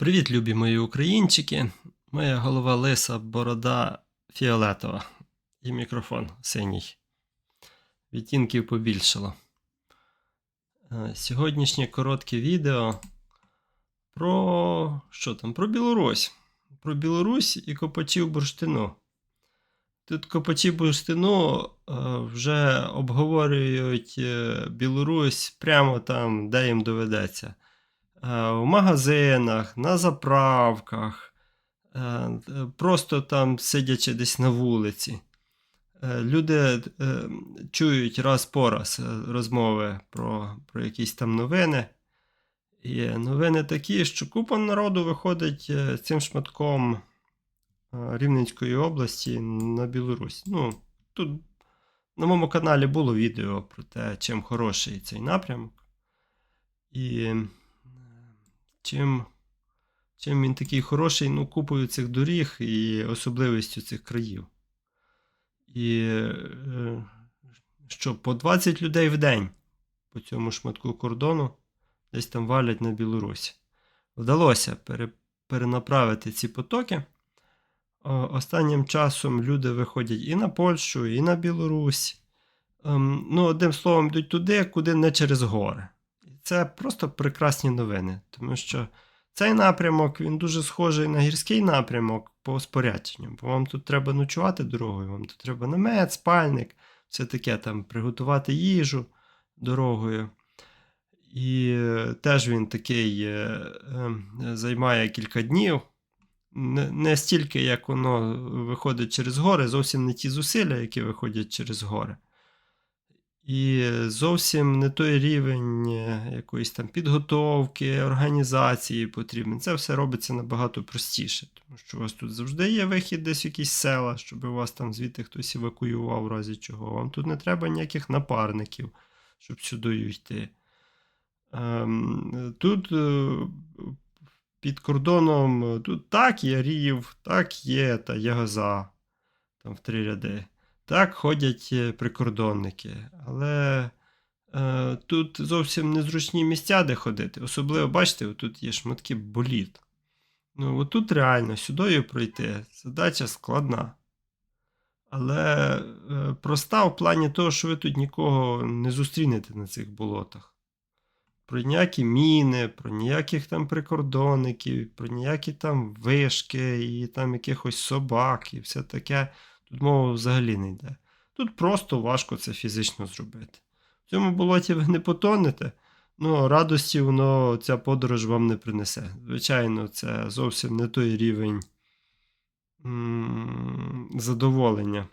Привіт, любі мої українчики. Моя голова лиса, борода фіолетова і мікрофон синій. Відтінків побільшало. Е, Сьогоднішнє коротке відео про що там? Про Білорусь. Про Білорусь і копачів бурштину. Тут копачі бурштину е, вже обговорюють е, Білорусь прямо там, де їм доведеться. Е, В магазинах, на заправках, е, просто там сидячи десь на вулиці. Е, Люди е, чують раз по раз е, розмови про, про якісь там новини. І новини такі, що купа народу виходить е, цим шматком е, Рівненської області на Білорусь. Ну, тут на моєму каналі було відео про те, чим хороший цей напрямок. І е, чим, чим він такий хороший, ну, купою цих доріг і особливістю цих країв. І е, що по 20 людей в день по цьому шматку кордону десь там валять на Білорусі. Вдалося пере, перенаправити ці потоки. Останнім часом люди виходять і на Польщу, і на Білорусь. Ем, ну, одним словом, йдуть туди, куди не через гори. Це просто прекрасні новини, тому що цей напрямок він дуже схожий на гірський напрямок по спорядженню. Бо вам тут треба ночувати дорогою, вам тут треба намет, спальник, все таке там приготувати їжу дорогою. І е, теж він такий е, е, займає кілька днів. Не, не стільки, як воно виходить через гори, зовсім не ті зусилля, які виходять через гори. І зовсім не той рівень е, якоїсь там підготовки, організації потрібен. Це все робиться набагато простіше, тому що у вас тут завжди є вихід десь в якісь села, щоб у вас там звідти хтось евакуював, в разі чого. Вам тут не треба ніяких напарників, щоб сюди йти. Ем, Тут е, під кордоном тут так є рів, так є та ягоза там в три ряди. Так ходять е, прикордонники, але е, тут зовсім незручні місця, де ходити. Особливо, бачите, тут є шматки боліт. Ну, отут реально сюди пройти задача складна. Але е, проста в плані того, що ви тут нікого не зустрінете на цих болотах. Про ніякі міни, про ніяких там прикордонників, про ніякі там вишки і там якихось собак і все таке. Тут мова взагалі не йде. Тут просто важко це фізично зробити. В цьому болоті ви не потонете, ну радості воно ця подорож вам не принесе. Звичайно, це зовсім не той рівень задоволення,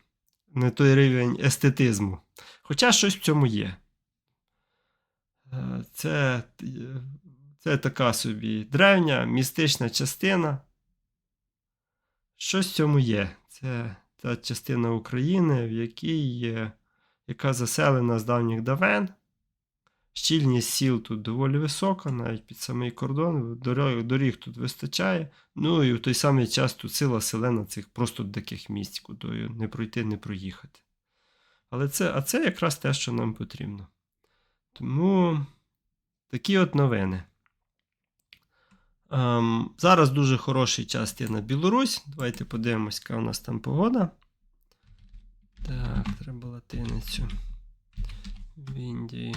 не той рівень естетизму. Хоча щось в цьому є. Е, Це, це така собі древня містична частина. Щось в цьому є. Це та частина України, в якій яка заселена з давніх давен. Щільність сіл тут доволі висока, навіть під самий кордон, доріг, доріг тут вистачає. Ну і в той самий час тут сила селена цих просто таких місць, куди не пройти, не проїхати. Але це, а це якраз те, що нам потрібно. Тому такі от новини. Ем, зараз дуже хороший час є на Білорусь. Давайте подивимось, яка у нас там погода. Так, треба латиницю. В Індії.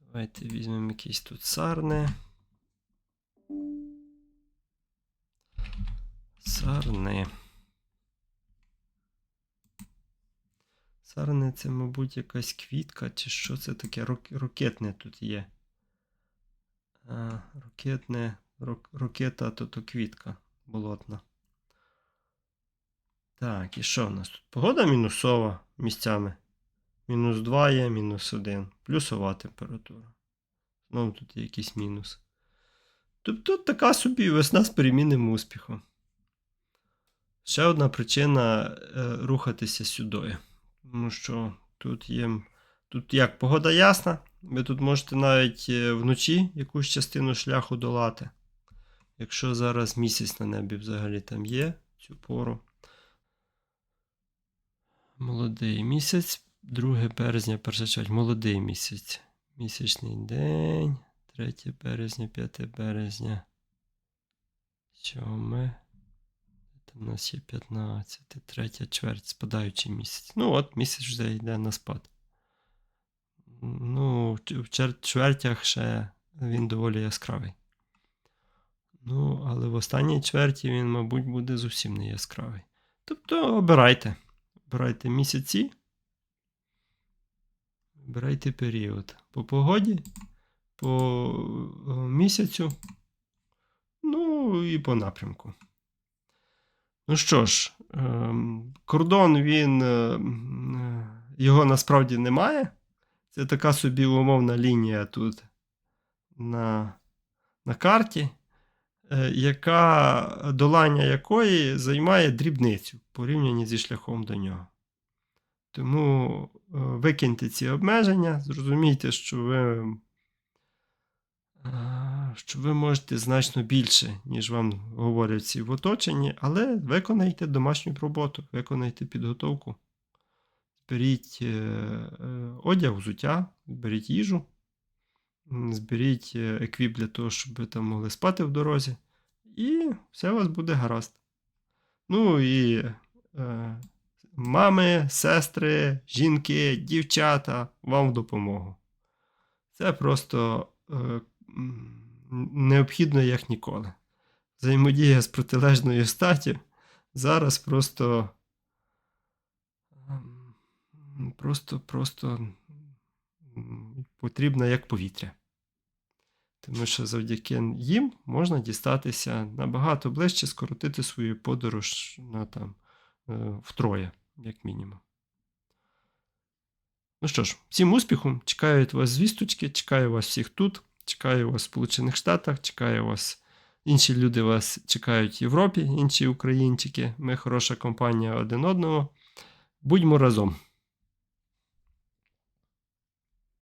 Давайте візьмемо якісь тут сарни. Сарни. Сарни це, мабуть, якась квітка, чи що це таке? Рок- Рокетне тут є. Ракетне, ракета то квітка болотна. Так, і що в нас тут? Погода мінусова місцями. Мінус 2 є, мінус 1. Плюсова температура. Знову тут є якийсь мінус. Тобто така собі весна з перемінним успіхом. Ще одна причина е, рухатися сюди. Тому що тут є. Тут як погода ясна, ви тут можете навіть е, вночі якусь частину шляху долати. Якщо зараз місяць на небі взагалі там є цю пору. Молодий місяць, 2 березня, перша чверть, молодий місяць. Місячний день, 3 березня, 5 березня. Там у нас є 15, третя чверть, спадаючий місяць. Ну, от місяць вже йде на спад. Ну, в чвертях ще він доволі яскравий. Ну, але в останній чверті він, мабуть, буде зовсім не яскравий. Тобто обирайте. Обирайте місяці. Обирайте період. По погоді, по е, місяцю, ну і по напрямку. Ну що ж, ем, кордон він. е, е, Його насправді немає. Це така собі умовна лінія тут на, на карті, е, яка долання якої займає дрібницю порівнянні зі шляхом до нього. Тому е, викиньте ці обмеження, зрозумійте, що ви, е, що ви можете значно більше, ніж вам говорять всі в оточенні, але виконайте домашню роботу, виконайте підготовку. Зберіть е, е, одяг, взуття, зберіть їжу, зберіть е, еквіп для того, щоб ви там могли спати в дорозі, і все у вас буде гаразд. Ну і е, мами, сестри, жінки, дівчата вам в допомогу. Це просто е, необхідно як ніколи. Взаємодія з протилежною статтю зараз просто. Просто, просто м, потрібна як повітря. Тому що завдяки їм можна дістатися набагато ближче, скоротити свою подорож на там е, втроє, як мінімум. Ну що ж, всім успіху! Чекаю від вас звісточки, чекаю вас всіх тут, чекаю вас в Сполучених Штатах, чекаю вас. Інші люди вас чекають в Європі, інші українчики. Ми хороша компанія один одного. Будьмо разом.